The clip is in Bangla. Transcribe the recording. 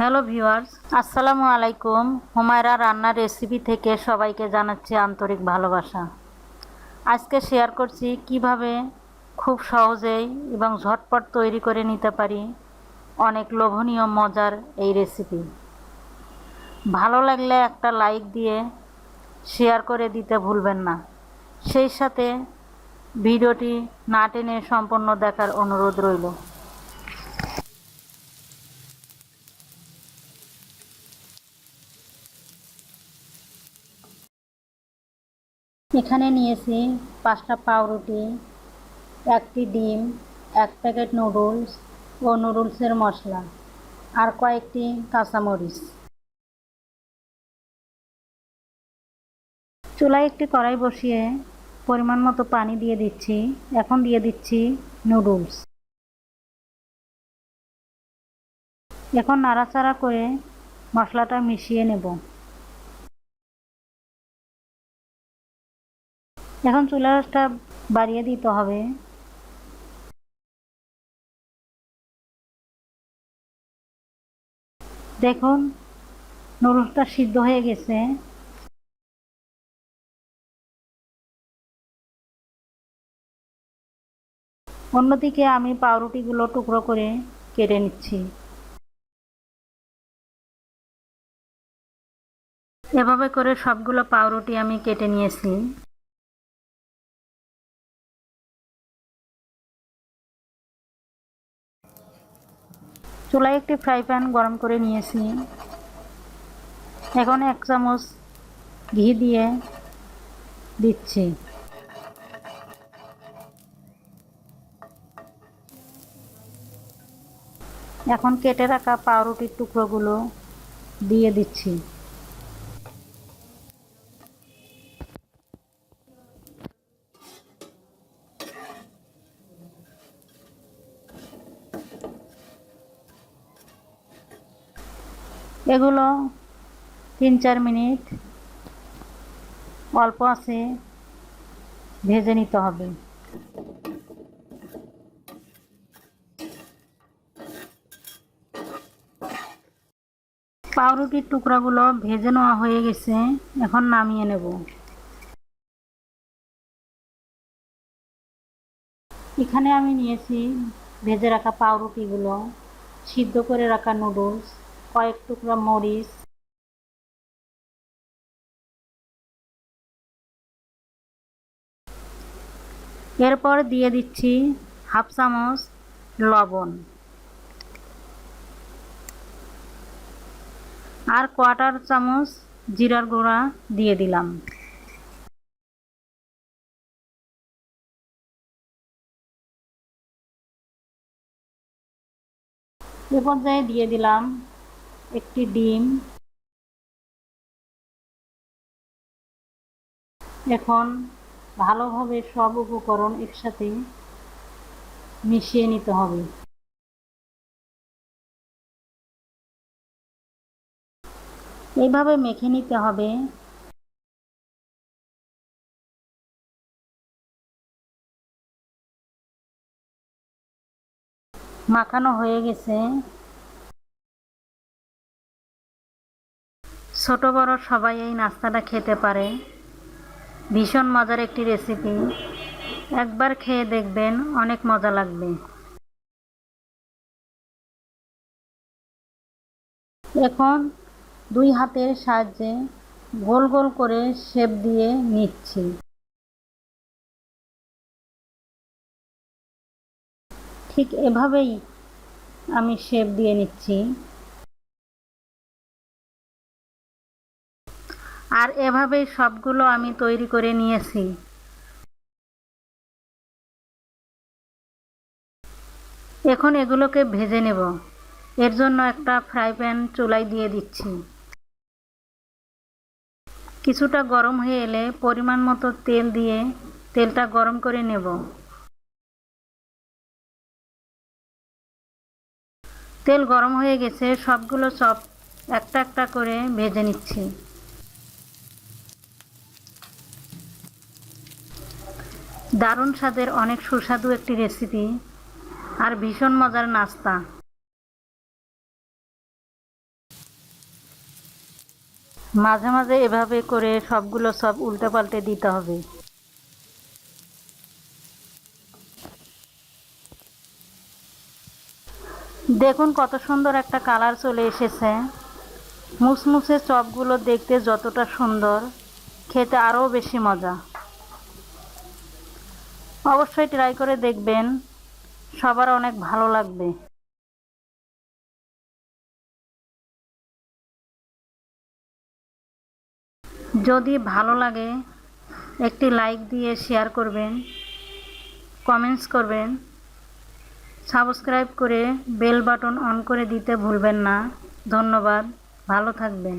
হ্যালো ভিউয়ার্স, আসসালামু আলাইকুম। হুমায়রা রান্নার রেসিপি থেকে সবাইকে জানাচ্ছি আন্তরিক ভালোবাসা। আজকে শেয়ার করছি কীভাবে খুব সহজেই এবং ঝটপট তৈরি করে নিতে পারি অনেক লোভনীয়, মজার এই রেসিপি ভালো লাগলে একটা লাইক দিয়ে শেয়ার করে দিতে ভুলবেন না। সেই সাথে ভিডিওটি না টেনে সম্পূর্ণ দেখার অনুরোধ রইল। এখানে নিয়েছি পাঁচটা পাউরুটি, একটি ডিম, এক প্যাকেট নুডলস ও নুডলসের মশলা, আর কয়েকটি কাঁচামরিচ। চুলায় একটি কড়াই বসিয়ে পরিমাণ মতো পানি দিয়ে দিচ্ছি। এখন দিয়ে দিচ্ছি নুডলস। এখন নাড়াচাড়া করে মশলাটা মিশিয়ে নেব। এখন চুলাটা বাড়িয়ে দিতে হবে। দেখুন, নুডলসটা সিদ্ধ হয়ে গেছে। অন্যদিকে আমি পাউরুটিগুলো টুকরো করে কেটে নিচ্ছি। এভাবে করে সবগুলো পাউরুটি আমি কেটে নিয়েছি। চুলায় একটি ফ্রাই প্যান গরম করে নিয়েছি। এখন এক চামচ ঘি দিয়ে দিচ্ছি। এখন কেটে রাখা পাউরুটির টুকরোগুলো দিয়ে দিচ্ছি। এগুলো তিন চার মিনিট অল্প আছে, ভেজে নিতে হবে। পাউরুটির টুকরাগুলো ভেজে নেওয়া হয়ে গেছে, এখন নামিয়ে নেব। এখানে আমি নিয়েছি, ভেজে রাখা পাউরুটিগুলো, সিদ্ধ করে রাখা নুডলস। কয়েক টুকরা মরিচ। এরপর দিয়ে দিচ্ছি হাফ চামচ লবণ। আর কোয়াটার চামচ জিরার গুঁড়া দিয়ে দিলাম। এ পর্যায়ে দিয়ে দিলাম একটি ডিম। এখন ভালোভাবে সব উপকরণ একসাথে মিশিয়ে নিতে হবে। এইভাবে মেখে নিতে হবে। মাখানো হয়ে গেছে। ছোট বড় সবাই এই নাস্তাটা খেতে পারে। ভীষণ মজার একটি রেসিপি একবার খেয়ে দেখবেন, অনেক মজা লাগবে। এখন দুই হাতের সাহায্যে গোল গোল করে শেপ দিয়ে নিচ্ছি। ঠিক এভাবেই আমি শেপ দিয়ে নিচ্ছি। আর এভাবেই সবগুলো আমি তৈরি করে নিয়েছি। এখন এগুলোকে ভেজে নেব। এর জন্য একটা ফ্রাই প্যান চুলায় দিয়ে দিচ্ছি। কিছুটা গরম হয়ে এলে পরিমাণ মতো তেল দিয়ে তেলটা গরম করে নেব। তেল গরম হয়ে গেছে, সবগুলো চপ একটা একটা করে ভেজে নিচ্ছি। দারুণ স্বাদের অনেক সুস্বাদু একটি রেসিপি আর ভীষণ মজার নাস্তা। মাঝে মাঝে এভাবে করে সবগুলো সব উল্টে পাল্টে দিতে হবে। দেখুন কত সুন্দর একটা কালার চলে এসেছে। মুসমুসে চপগুলো দেখতে যতটা সুন্দর, খেতে আরও বেশি মজা। অবশ্যই ট্রাই করে দেখবেন। সবার অনেক ভালো লাগবে। যদি ভালো লাগে, একটি লাইক দিয়ে শেয়ার করবেন কমেন্টস করবেন সাবস্ক্রাইব করে বেল বাটন অন করে দিতে ভুলবেন না। ধন্যবাদ, ভালো থাকবেন।